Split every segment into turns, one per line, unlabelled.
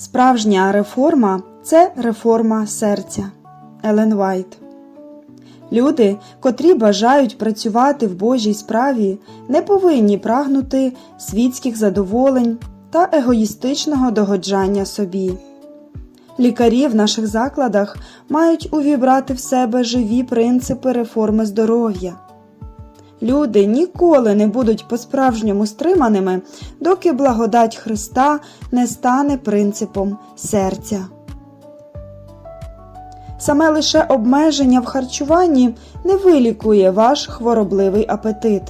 Справжня реформа це реформа серця. Елен Вайт. Люди, котрі бажають працювати в Божій справі, не повинні прагнути світських задоволень та егоїстичного догоджання собі. Лікарі в наших закладах мають увібрати в себе живі принципи реформи здоров'я. Люди ніколи не будуть по-справжньому стриманими, доки благодать Христа не стане принципом серця. Саме лише обмеження в харчуванні не вилікує ваш хворобливий апетит.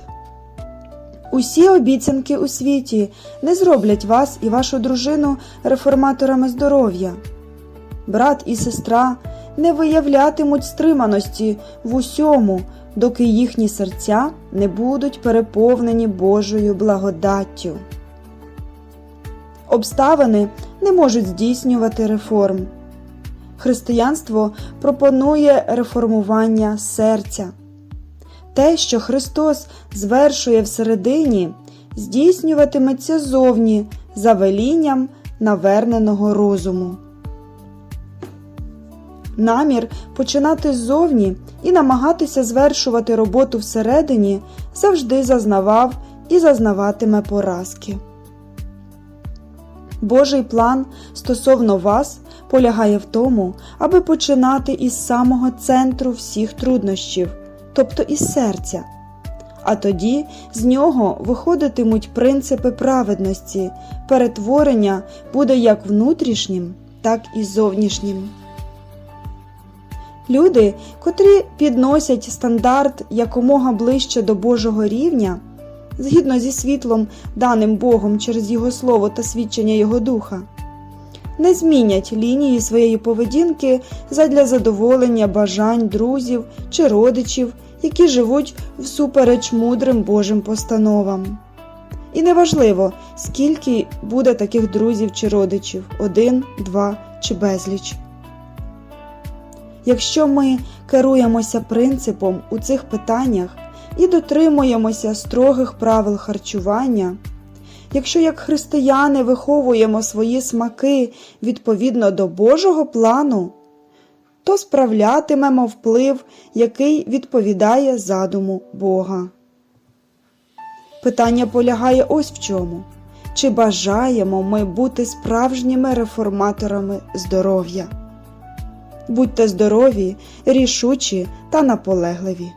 Усі обіцянки у світі не зроблять вас і вашу дружину реформаторами здоров'я. Брат і сестра не виявлятимуть стриманості в усьому, доки їхні серця не будуть переповнені Божою благодаттю. Обставини не можуть здійснювати реформ. Християнство пропонує реформування серця. Те, що Христос звершує всередині, здійснюватиметься зовні за велінням наверненого розуму. Намір починати ззовні і намагатися звершувати роботу всередині завжди зазнавав і зазнаватиме поразки. Божий план стосовно вас полягає в тому, аби починати із самого центру всіх труднощів, тобто із серця. А тоді з нього виходитимуть принципи праведності, перетворення буде як внутрішнім, так і зовнішнім. Люди, котрі підносять стандарт якомога ближче до Божого рівня, згідно зі світлом, даним Богом через Його Слово та свідчення Його Духа, не змінять лінії своєї поведінки задля задоволення бажань друзів чи родичів, які живуть всупереч мудрим Божим постановам. І неважливо, скільки буде таких друзів чи родичів один, два чи безліч. Якщо ми керуємося принципом у цих питаннях і дотримуємося строгих правил харчування, якщо як християни виховуємо свої смаки відповідно до Божого плану, то справлятимемо вплив, який відповідає задуму Бога. Питання полягає ось в чому. Чи бажаємо ми бути справжніми реформаторами здоров'я? Будьте здорові, рішучі та наполегливі.